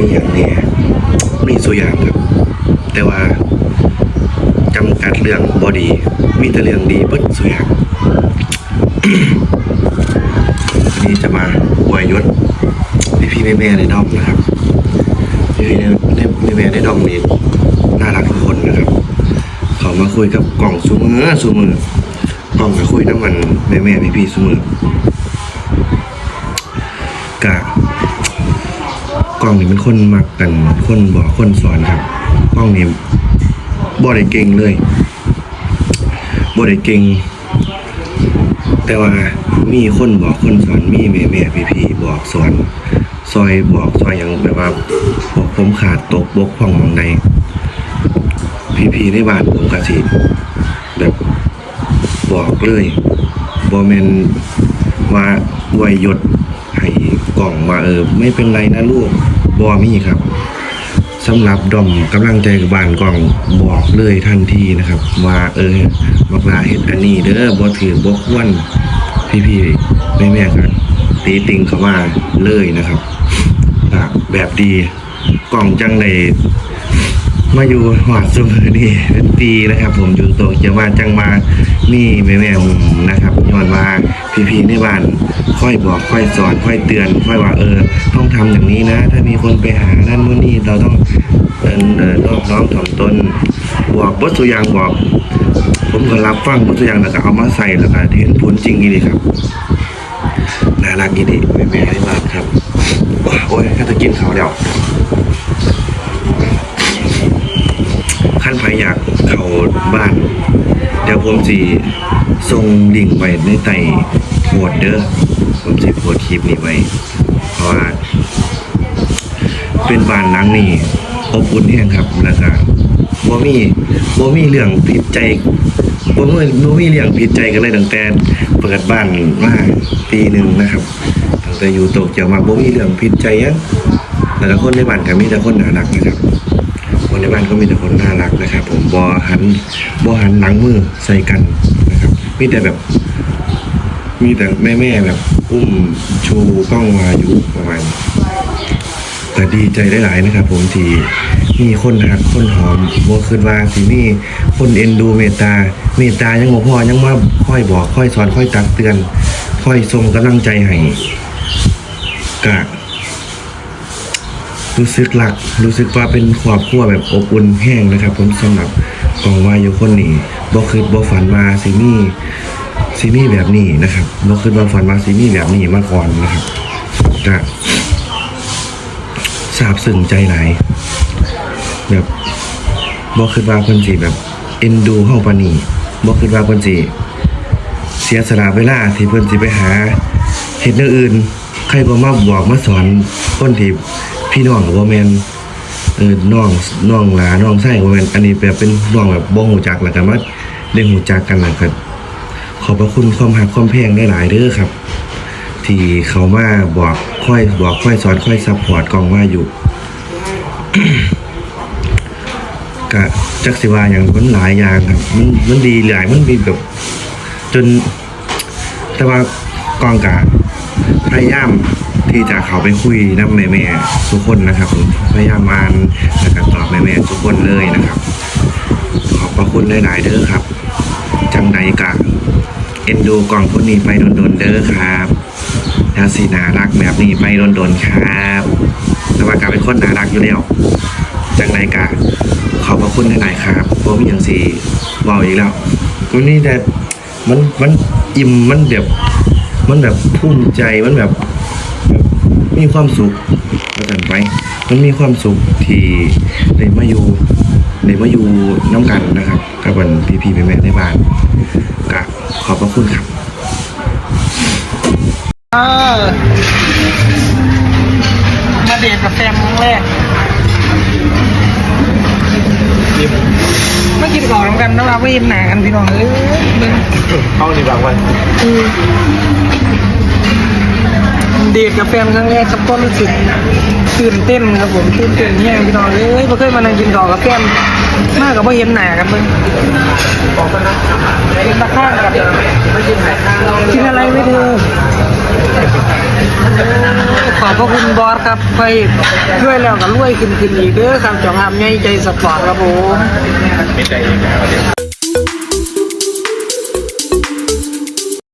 มีอย่างนี้มีสุอย่างครับ แต่ว่าจำกัดเรื่องบอดี มีแต่เรื่องดีเบิดสุอย่างนี่จะมาอวยยศพี่พี่แม่แม่ในด้อมนะครับพี่พี่แม่แม่ในดอมนี่น่ารักทุกคนนะครับเขามาคุยกับกล่องสูมือสูมือกล่องมาคุยน้ำมันแม่แม่พี่พี่สูมือกะ กล่องนี่เป็นคนมักกันคนบอกคนสอนครับกล่องนี่บ่ได้เก่งเลยบ่ได้เก่งแต่ว่ามีคนบอกคนสอนมีแม่แม่พี่พี่บอกสอนซอยบอกซอยอย่างแบบว่าบอกผมขาดตกบกพร่องมองใดพี่พีในบ้านผมกะสิแบบบอกเลยบอแมนว่าอวยยศให้ กล่องว่าเออไม่เป็นไรนะลูกบอมีครับสำหรับดอมกำลังใจกับบ้านกล่องบอกเลยทันทีนะครับ ว่าเออบักลาเฮ็ดอันนี้เด้อบอถือบกวนพี่พี่ๆแม่แม่กันตีติงเข้ามาเลยนะครับแบบดีกล่องจังเลย มาอยู่หอดสุมือนี่เป็นปีนะครับ ผมอยู่โตเกียวมาจังมามีแม่แม่ผมนะครับย้อนมาพี่พีในบ้านค่อยบอกค่อยสอนค่อยเตือน ค่อยว่าเออ ต้องทำอย่างนี้นะ ถ้ามีคนไปหานั่นนู่นนี่เราต้องเออเออนอบน้อมถ่อมตนบอกบทสุอยางบอก ผมก็รับฟังบทสุอยางแล้วก็เอามาใส่แล้วก็เห็นผลจริงนี่ครับน่ารักยี่ดีแม่แม่ในบ้านครับโอ้ยถ้าจะกินข้าวเดียว ขั้นไปอยากเข้าบ้าน เดี๋ยวผมสิส่งลิงไว้ในใต้โพสต์เด้อผมสิโพสคลิปนี้ไว้ เพราะว่าเป็นบ้านหลังนี้อบอุ่นแห้งครับแล้วก็บ่มีบ่มีเรื่องผิดใจบ่มีบ่มีเรื่องผิดใจกันเลยตั้งแต่เปิดบ้านมาปีหนึ่งนะครับตั้งแต่อยู่โตเกียวมาบ่มีเรื่องผิดใจยังแล้วก็คนในบ้านก็มีแต่คนน่ารักนะครับ ในบ้านก็มีแต่คนน่ารักนะครับ ผมบอหันบอหันหลังมือใส่กันนะครับมีแต่แบบ มีแต่แม่แม่แบบ อุ้มชูกล้องวาอยุประมาณแต่ดีใจได้หลายนะครับ ผมที่มีคนหักคนหอมบัคืนว่าสิมีคนเอ็นดูเมตตา เมตตายังบ่พอยังมาค่อยบอกค่อยสอนค่อยตักเตือน ค่อยส่งกำลังใจให้กะ รู้สึกหลัก รู้สึกว่าเป็นครอบครัวแบบอบอุ่นแห้งนะครับ ผมสำหรับกองวายุคนนี้บ่คิดบ่ฝันมาสิมีสิมีแบบนี้นะครับบ่คิดบ่ฝันมาสิมีแบบนี้มาก่อนนะครับก็ซาบซึ้งใจไหลแบบบ่คิดว่าเพิ่นสิแบบเอ็นดูเฮาปานีบ่คิดว่าเพิ่นสิเสียสละเวลาที่เพิ่นสิไปหาเฮ็ดอย่างอื่น ใครบ่มาบอกมาสอนคนที่ พี่น้องก็บ่แมนเออน้องน้องหลาน้องไส้ก็บ่แมนอันนี้แบบเป็นน้องแบบบ่ฮู้จักแล้วก็มาได้ฮู้จักกันแล้วก็ขอบพระคุณความรักความแพงได้หลายเด้อครับ ที่เขามาบอกค่อยบอกค่อยสอนค่อยซัพพอร์ตกองว่าอยู่ก็จักสิวาอย่างมันหลายอย่างครับ มันมันดีหลายมันมีแบบ จน แต่ว่ากองกะพยายาม ที่จะเขาไปคุยน้ำแม่แม่ๆทุกคนนะครับ พยายามอ่านแล้วก็ตอบแม่แม่ๆทุกคนเลยนะครับ ขอบพระคุณหลายๆเด้อครับ จังใดกะเอ็นดูกล่องคนนี้ไปโดนๆเด้อครับแล้วสีนารักแบบนี้ไปโดนๆครับแต่ว่ากะเป็นคนน่ารักอยู่แล้วจังใดกะขอบพระคุณหลายๆครับผมอย่างสีบอกอีกแล้ววันนี้แต่มันมันอิ่มมันแบบมันแบบภูมิใจมันแบบ มีความสุขประกันไป มันมีความสุขที่ได้มาอยู่ได้มาอยู่น้ำกันนะครับกับวันพี่พี่แม่ๆในบ้านก็ขอบพระคุณครับเออมาเดทกับแฟนครั้งแรกไม่กินก่อนกันนะว่าไม่ยินหนากันพี่น้องเอ้ยเบิ่งเข้าดีบางวัน เดทกับแฟนครั้งแรกครับก็รู้สึกตื่นเต้นครับผมตื่นเต้นแย่พี่น้องเอ้ยไม่เคยมานั่งกินก่อนกับแฟนมากกับไม่เห็นหนากันเบิ่งบอกกันนะเป็นตาข้างกันไม่กินไหนกินอะไรไม่เธอขอบพระคุณบอสครับไปช่วยแล้วก็รวยขึ้นขึ้นอีกเด้อครับจองหามใหญ่ใจสปอร์ตครับผมไม่ใจเองนะ